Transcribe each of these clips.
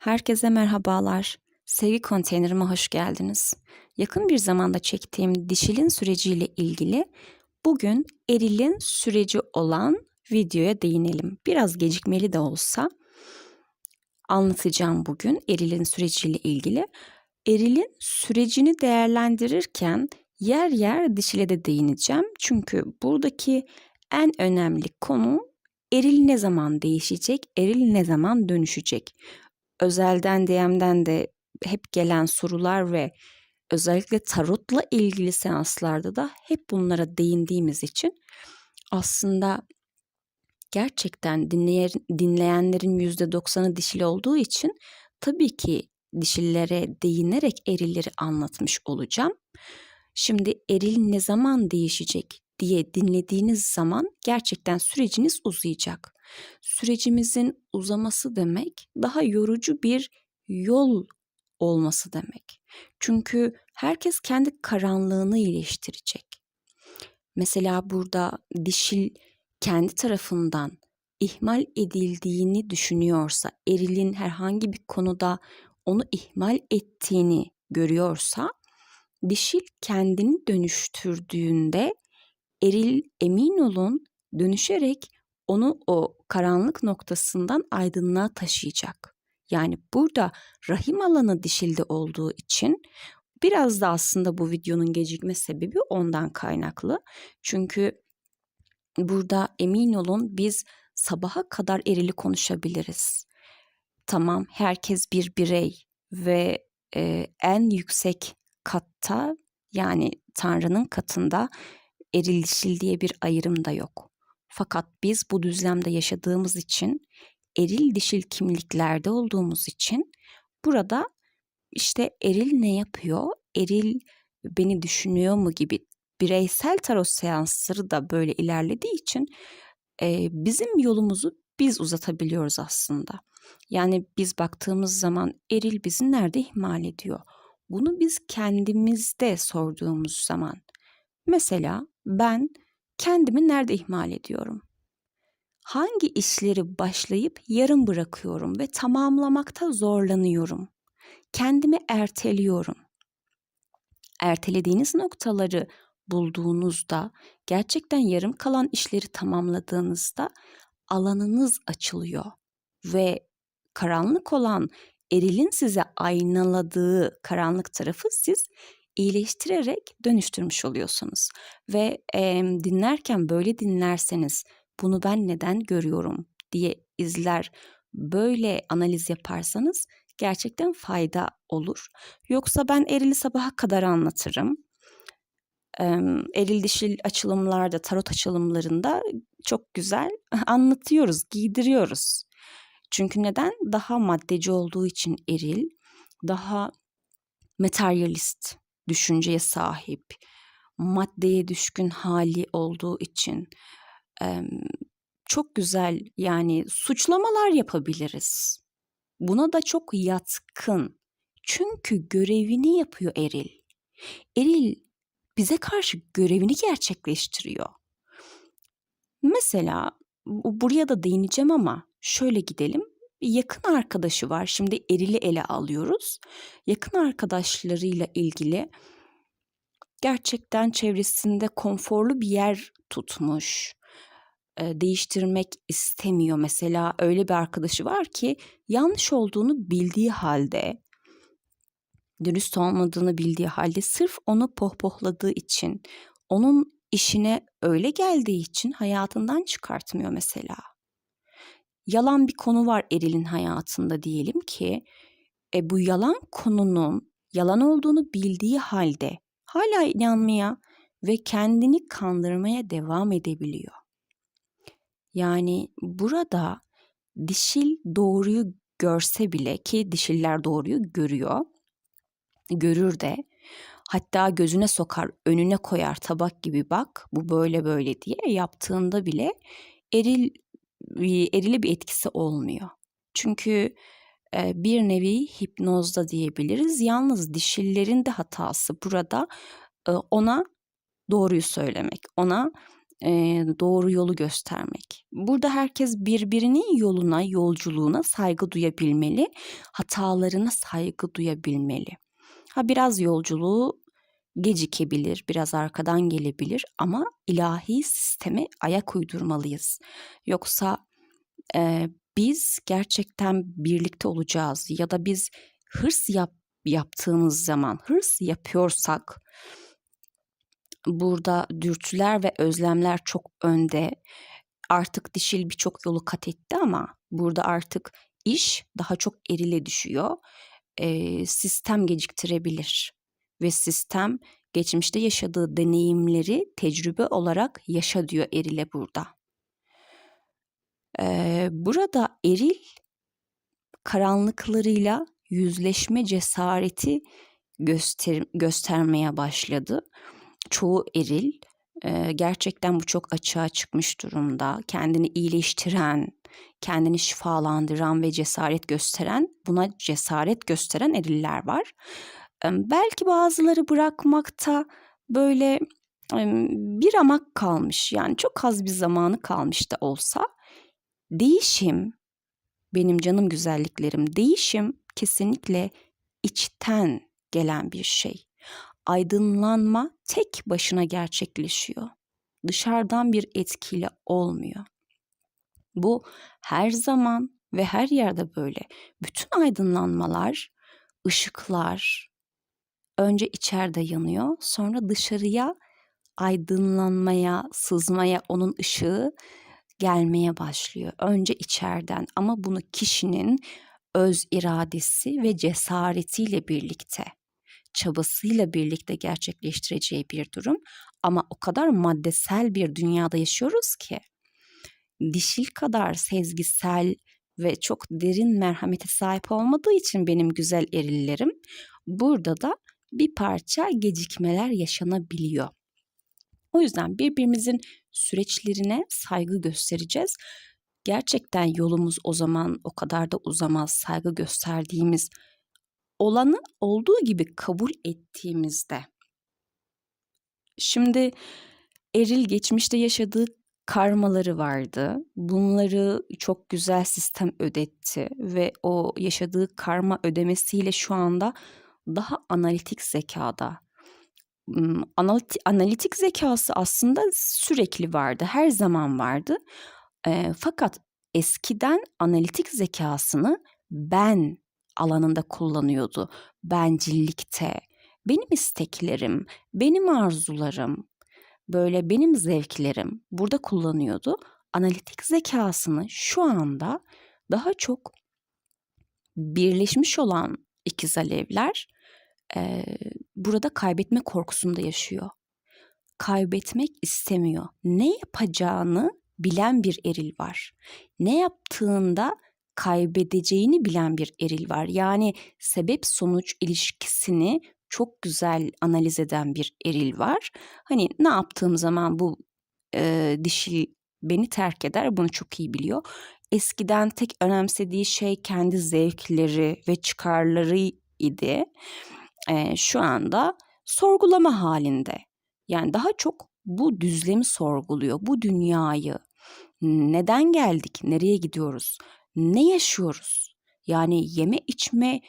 Herkese merhabalar. Sevgi konteynerime hoş geldiniz. Yakın bir zamanda çektiğim dişilin süreciyle ilgili bugün erilin süreci olan videoya değinelim. Biraz gecikmeli de olsa anlatacağım bugün erilin süreciyle ilgili. Erilin sürecini değerlendirirken yer yer dişile de değineceğim. Çünkü buradaki en önemli konu eril ne zaman değişecek, eril ne zaman dönüşecek özelden DM'den de hep gelen sorular ve özellikle tarotla ilgili seanslarda da hep bunlara değindiğimiz için aslında gerçekten dinleyen, dinleyenlerin %90'ı dişili olduğu için tabii ki dişillere değinerek erilleri anlatmış olacağım. Şimdi eril ne zaman değişecek diye dinlediğiniz zaman gerçekten süreciniz uzayacak. Sürecimizin uzaması demek daha yorucu bir yol olması demek. Çünkü herkes kendi karanlığını iyileştirecek. Mesela burada dişil kendi tarafından ihmal edildiğini düşünüyorsa, erilin herhangi bir konuda onu ihmal ettiğini görüyorsa, dişil kendini dönüştürdüğünde eril emin olun dönüşerek onu o karanlık noktasından aydınlığa taşıyacak. Yani burada rahim alanı dişilde olduğu için biraz da aslında bu videonun gecikme sebebi ondan kaynaklı. Çünkü burada emin olun biz sabaha kadar erili konuşabiliriz. Tamam herkes bir birey ve e, en yüksek katta yani Tanrı'nın katında eril dişil diye bir ayrım da yok. Fakat biz bu düzlemde yaşadığımız için eril dişil kimliklerde olduğumuz için burada işte eril ne yapıyor? Eril beni düşünüyor mu gibi bireysel tarot seansları da böyle ilerlediği için e, bizim yolumuzu biz uzatabiliyoruz aslında. Yani biz baktığımız zaman eril bizi nerede ihmal ediyor? Bunu biz kendimizde sorduğumuz zaman mesela ben kendimi nerede ihmal ediyorum? Hangi işleri başlayıp yarım bırakıyorum ve tamamlamakta zorlanıyorum? Kendimi erteliyorum. Ertelediğiniz noktaları bulduğunuzda, gerçekten yarım kalan işleri tamamladığınızda alanınız açılıyor ve karanlık olan erilin size aynaladığı karanlık tarafı siz iyileştirerek dönüştürmüş oluyorsunuz. Ve e, dinlerken böyle dinlerseniz bunu ben neden görüyorum diye izler böyle analiz yaparsanız gerçekten fayda olur. Yoksa ben erili sabaha kadar anlatırım. Eril dişil açılımlarda, tarot açılımlarında çok güzel anlatıyoruz, giydiriyoruz. Çünkü neden? Daha maddeci olduğu için eril, daha materyalist düşünceye sahip, maddeye düşkün hali olduğu için çok güzel yani suçlamalar yapabiliriz. Buna da çok yatkın. Çünkü görevini yapıyor eril. Eril bize karşı görevini gerçekleştiriyor. Mesela buraya da değineceğim ama şöyle gidelim. Yakın arkadaşı var. Şimdi erili ele alıyoruz. Yakın arkadaşlarıyla ilgili gerçekten çevresinde konforlu bir yer tutmuş değiştirmek istemiyor. Mesela öyle bir arkadaşı var ki yanlış olduğunu bildiği halde, dürüst olmadığını bildiği halde sırf onu pohpohladığı için, onun işine öyle geldiği için hayatından çıkartmıyor mesela. Yalan bir konu var Eril'in hayatında diyelim ki, e, bu yalan konunun yalan olduğunu bildiği halde hala inanmaya ve kendini kandırmaya devam edebiliyor. Yani burada dişil doğruyu görse bile ki dişiller doğruyu görüyor. Görür de hatta gözüne sokar, önüne koyar tabak gibi bak bu böyle böyle diye yaptığında bile eril erili bir etkisi olmuyor. Çünkü bir nevi hipnozda diyebiliriz. Yalnız dişillerin de hatası burada ona doğruyu söylemek, ona doğru yolu göstermek. Burada herkes birbirinin yoluna, yolculuğuna saygı duyabilmeli, hatalarına saygı duyabilmeli. Ha biraz yolculuğu gecikebilir, biraz arkadan gelebilir ama ilahi sisteme ayak uydurmalıyız. Yoksa eee, biz gerçekten birlikte olacağız ya da biz hırs yap, yaptığımız zaman, hırs yapıyorsak burada dürtüler ve özlemler çok önde. Artık dişil birçok yolu kat etti ama burada artık iş daha çok erile düşüyor. Eee, sistem geciktirebilir ve sistem geçmişte yaşadığı deneyimleri tecrübe olarak yaşa diyor erile burada. Eee, burada eril karanlıklarıyla yüzleşme cesareti göster göstermeye başladı. Çoğu eril eee, gerçekten bu çok açığa çıkmış durumda. Kendini iyileştiren, kendini şifalandıran ve cesaret gösteren, buna cesaret gösteren eriller var. Belki bazıları bırakmakta böyle bir amak kalmış. Yani çok az bir zamanı kalmış da olsa değişim benim canım güzelliklerim değişim kesinlikle içten gelen bir şey. Aydınlanma tek başına gerçekleşiyor. Dışarıdan bir etkiyle olmuyor. Bu her zaman ve her yerde böyle. Bütün aydınlanmalar, ışıklar önce içeride yanıyor, sonra dışarıya aydınlanmaya, sızmaya onun ışığı gelmeye başlıyor. Önce içeriden ama bunu kişinin öz iradesi ve cesaretiyle birlikte, çabasıyla birlikte gerçekleştireceği bir durum. Ama o kadar maddesel bir dünyada yaşıyoruz ki dişil kadar sezgisel ve çok derin merhamete sahip olmadığı için benim güzel erillerim burada da bir parça gecikmeler yaşanabiliyor. O yüzden birbirimizin süreçlerine saygı göstereceğiz. Gerçekten yolumuz o zaman o kadar da uzamaz saygı gösterdiğimiz olanı olduğu gibi kabul ettiğimizde. Şimdi eril geçmişte yaşadığı karmaları vardı. Bunları çok güzel sistem ödetti ve o yaşadığı karma ödemesiyle şu anda daha analitik zekada. Analitik, zekası aslında sürekli vardı, her zaman vardı. Fakat eskiden analitik zekasını ben alanında kullanıyordu. Bencillikte, benim isteklerim, benim arzularım, böyle benim zevklerim burada kullanıyordu. Analitik zekasını şu anda daha çok birleşmiş olan ikiz alevler eee, burada kaybetme korkusunda yaşıyor. Kaybetmek istemiyor. Ne yapacağını bilen bir eril var. Ne yaptığında kaybedeceğini bilen bir eril var. Yani sebep sonuç ilişkisini çok güzel analiz eden bir eril var. Hani ne yaptığım zaman bu e, dişil beni terk eder bunu çok iyi biliyor. Eskiden tek önemsediği şey kendi zevkleri ve çıkarları idi. E, şu anda sorgulama halinde. Yani daha çok bu düzlemi sorguluyor, bu dünyayı. Neden geldik, nereye gidiyoruz, ne yaşıyoruz? Yani yeme içme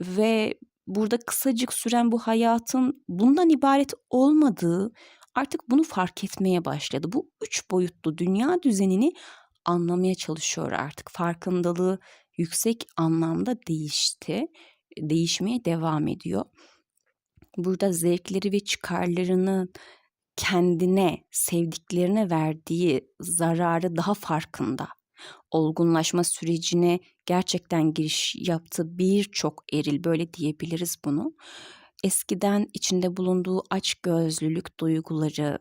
ve burada kısacık süren bu hayatın bundan ibaret olmadığı artık bunu fark etmeye başladı. Bu üç boyutlu dünya düzenini anlamaya çalışıyor artık. Farkındalığı yüksek anlamda değişti. Değişmeye devam ediyor. Burada zevkleri ve çıkarlarını kendine, sevdiklerine verdiği zararı daha farkında. Olgunlaşma sürecine gerçekten giriş yaptı birçok eril böyle diyebiliriz bunu. Eskiden içinde bulunduğu aç gözlülük duyguları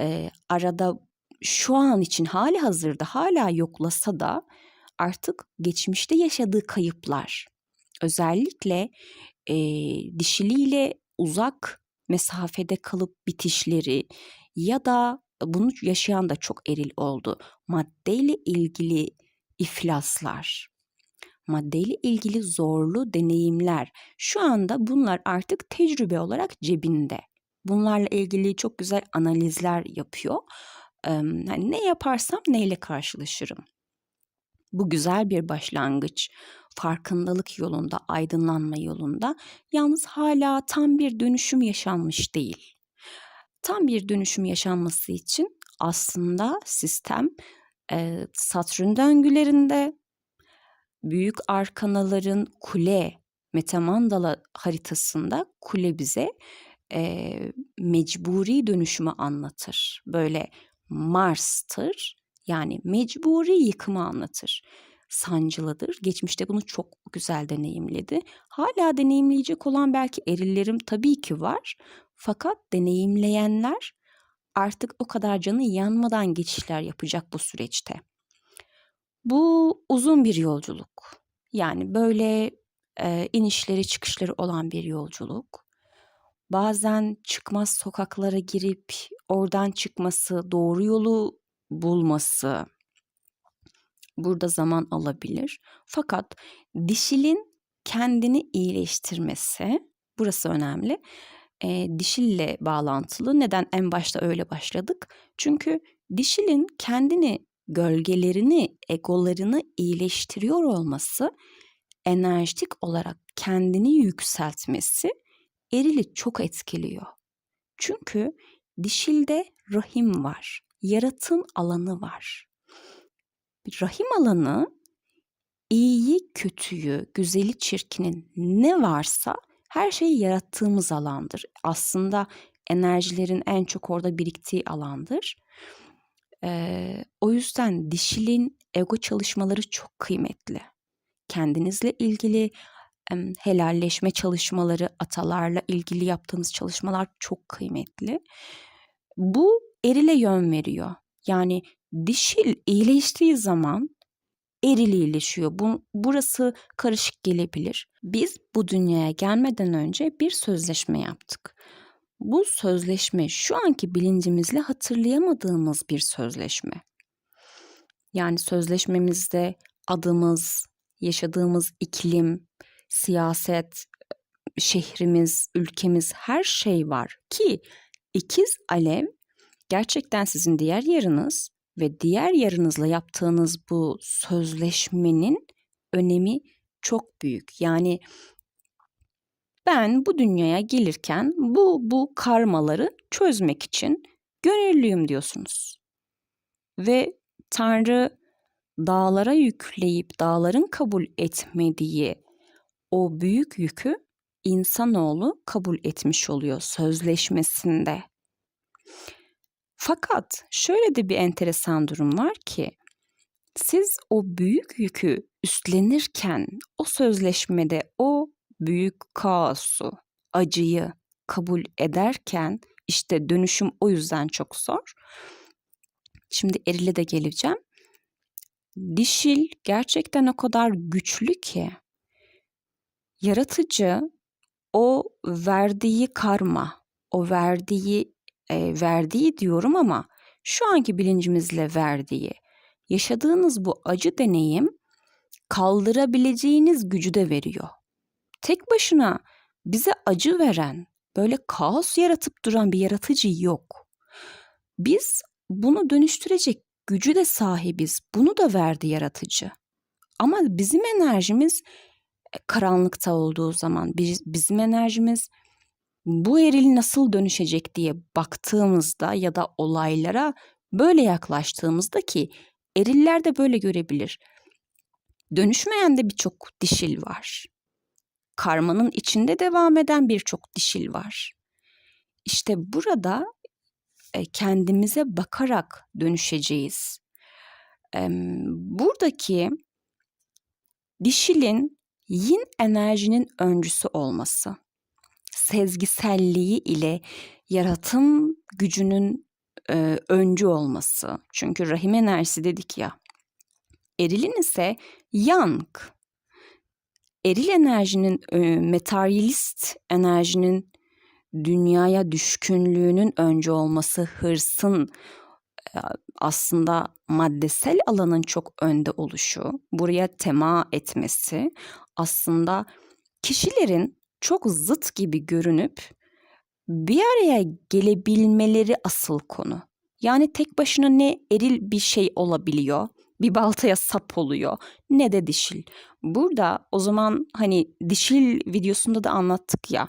e, arada şu an için hali hazırda hala yoklasa da artık geçmişte yaşadığı kayıplar özellikle e, dişiliyle uzak mesafede kalıp bitişleri ya da bunu yaşayan da çok eril oldu. Maddeyle ilgili iflaslar, maddeyle ilgili zorlu deneyimler. Şu anda bunlar artık tecrübe olarak cebinde. Bunlarla ilgili çok güzel analizler yapıyor. Hani ne yaparsam neyle karşılaşırım. Bu güzel bir başlangıç. Farkındalık yolunda, aydınlanma yolunda. Yalnız hala tam bir dönüşüm yaşanmış değil. Tam bir dönüşüm yaşanması için aslında sistem e, Satürn döngülerinde büyük arkanaların kule, metamandala haritasında kule bize e, mecburi dönüşümü anlatır. Böyle Mars'tır yani mecburi yıkımı anlatır. Sancılıdır. Geçmişte bunu çok güzel deneyimledi. Hala deneyimleyecek olan belki erillerim tabii ki var. Fakat deneyimleyenler artık o kadar canı yanmadan geçişler yapacak bu süreçte. Bu uzun bir yolculuk. Yani böyle e, inişleri çıkışları olan bir yolculuk. Bazen çıkmaz sokaklara girip oradan çıkması, doğru yolu bulması burada zaman alabilir. Fakat dişilin kendini iyileştirmesi burası önemli. E, dişille bağlantılı. Neden en başta öyle başladık? Çünkü dişilin kendini, gölgelerini, egolarını iyileştiriyor olması, enerjik olarak kendini yükseltmesi erili çok etkiliyor. Çünkü dişilde rahim var, yaratım alanı var. Rahim alanı iyiyi, kötüyü, güzeli, çirkinin ne varsa her şeyi yarattığımız alandır. Aslında enerjilerin en çok orada biriktiği alandır. Ee, o yüzden dişilin ego çalışmaları çok kıymetli. Kendinizle ilgili helalleşme çalışmaları, atalarla ilgili yaptığınız çalışmalar çok kıymetli. Bu erile yön veriyor. Yani dişil iyileştiği zaman eril iyileşiyor. Bu, burası karışık gelebilir. Biz bu dünyaya gelmeden önce bir sözleşme yaptık. Bu sözleşme şu anki bilincimizle hatırlayamadığımız bir sözleşme. Yani sözleşmemizde adımız, yaşadığımız iklim, siyaset, şehrimiz, ülkemiz her şey var ki ikiz alev gerçekten sizin diğer yarınız ve diğer yarınızla yaptığınız bu sözleşmenin önemi çok büyük. Yani ben bu dünyaya gelirken bu bu karmaları çözmek için gönüllüyüm diyorsunuz. Ve Tanrı dağlara yükleyip dağların kabul etmediği o büyük yükü insanoğlu kabul etmiş oluyor sözleşmesinde. Fakat şöyle de bir enteresan durum var ki siz o büyük yükü üstlenirken o sözleşmede o büyük kaosu, acıyı kabul ederken işte dönüşüm o yüzden çok zor. Şimdi erile de geleceğim. Dişil gerçekten o kadar güçlü ki yaratıcı o verdiği karma, o verdiği e, verdiği diyorum ama şu anki bilincimizle verdiği, yaşadığınız bu acı deneyim kaldırabileceğiniz gücü de veriyor. Tek başına bize acı veren, böyle kaos yaratıp duran bir yaratıcı yok. Biz bunu dönüştürecek gücü de sahibiz. Bunu da verdi yaratıcı. Ama bizim enerjimiz e, karanlıkta olduğu zaman, bizim enerjimiz bu eril nasıl dönüşecek diye baktığımızda ya da olaylara böyle yaklaştığımızda ki eriller de böyle görebilir. Dönüşmeyen de birçok dişil var. Karmanın içinde devam eden birçok dişil var. İşte burada e, kendimize bakarak dönüşeceğiz. Buradaki dişilin yin enerjinin öncüsü olması sezgiselliği ile yaratım gücünün e, öncü olması. Çünkü rahim enerjisi dedik ya. Erilin ise yang. Eril enerjinin e, materyalist enerjinin dünyaya düşkünlüğünün önce olması, hırsın e, aslında maddesel alanın çok önde oluşu, buraya tema etmesi aslında kişilerin çok zıt gibi görünüp bir araya gelebilmeleri asıl konu. Yani tek başına ne eril bir şey olabiliyor, bir baltaya sap oluyor ne de dişil. Burada o zaman hani dişil videosunda da anlattık ya.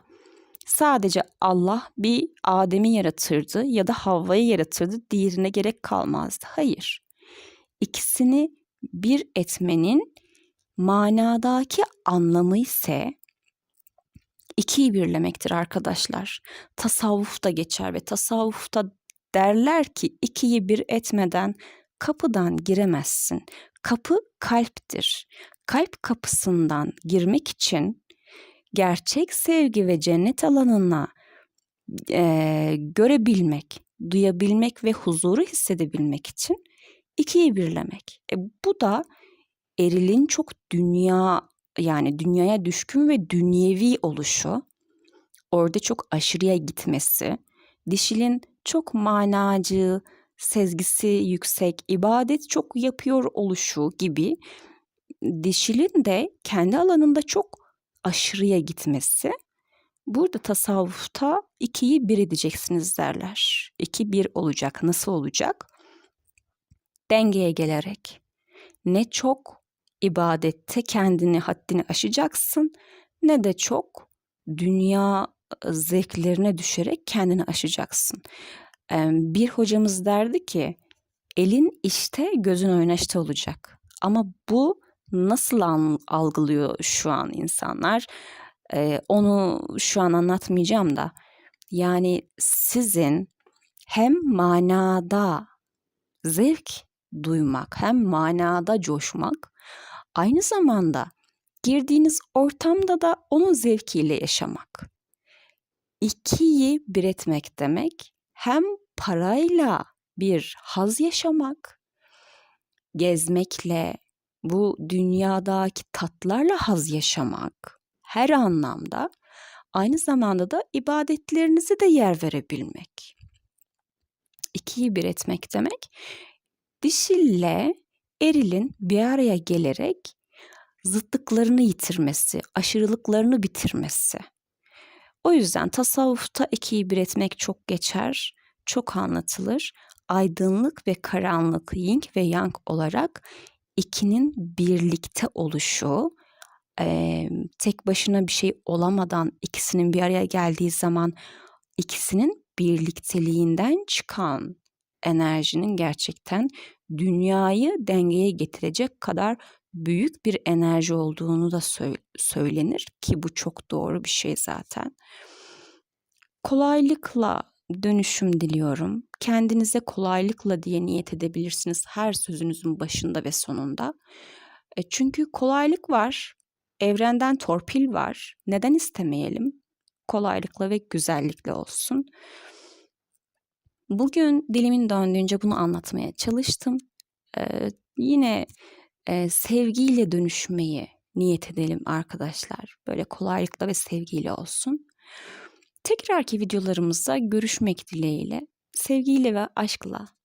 Sadece Allah bir Adem'i yaratırdı ya da Havva'yı yaratırdı, diğerine gerek kalmazdı. Hayır. İkisini bir etmenin manadaki anlamı ise ikiyi birlemektir arkadaşlar. Tasavvufta geçer ve tasavvufta derler ki ikiyi bir etmeden kapıdan giremezsin. Kapı kalptir. Kalp kapısından girmek için gerçek sevgi ve cennet alanına e, görebilmek, duyabilmek ve huzuru hissedebilmek için ikiyi birlemek. E, bu da erilin çok dünya yani dünyaya düşkün ve dünyevi oluşu, orada çok aşırıya gitmesi, dişilin çok manacı, sezgisi yüksek, ibadet çok yapıyor oluşu gibi dişilin de kendi alanında çok aşırıya gitmesi. Burada tasavvufta ikiyi bir edeceksiniz derler. İki bir olacak. Nasıl olacak? Dengeye gelerek. Ne çok ibadette kendini haddini aşacaksın ne de çok dünya zevklerine düşerek kendini aşacaksın. Bir hocamız derdi ki elin işte gözün oynaşta olacak. Ama bu nasıl algılıyor şu an insanlar? Onu şu an anlatmayacağım da. Yani sizin hem manada zevk duymak hem manada coşmak aynı zamanda girdiğiniz ortamda da onun zevkiyle yaşamak. İkiyi bir etmek demek hem parayla bir haz yaşamak, gezmekle, bu dünyadaki tatlarla haz yaşamak her anlamda aynı zamanda da ibadetlerinizi de yer verebilmek. İkiyi bir etmek demek dişille erilin bir araya gelerek zıtlıklarını yitirmesi, aşırılıklarını bitirmesi. O yüzden tasavvufta ikiyi bir etmek çok geçer, çok anlatılır. Aydınlık ve karanlık, yin ve yang olarak ikinin birlikte oluşu, e, tek başına bir şey olamadan ikisinin bir araya geldiği zaman ikisinin birlikteliğinden çıkan enerjinin gerçekten dünyayı dengeye getirecek kadar büyük bir enerji olduğunu da söylenir ki bu çok doğru bir şey zaten. Kolaylıkla dönüşüm diliyorum. Kendinize kolaylıkla diye niyet edebilirsiniz her sözünüzün başında ve sonunda. E çünkü kolaylık var. Evrenden torpil var. Neden istemeyelim? Kolaylıkla ve güzellikle olsun. Bugün dilimin döndüğünce bunu anlatmaya çalıştım. Ee, yine e, sevgiyle dönüşmeyi niyet edelim arkadaşlar. Böyle kolaylıkla ve sevgiyle olsun. Tekrarki videolarımızda görüşmek dileğiyle. Sevgiyle ve aşkla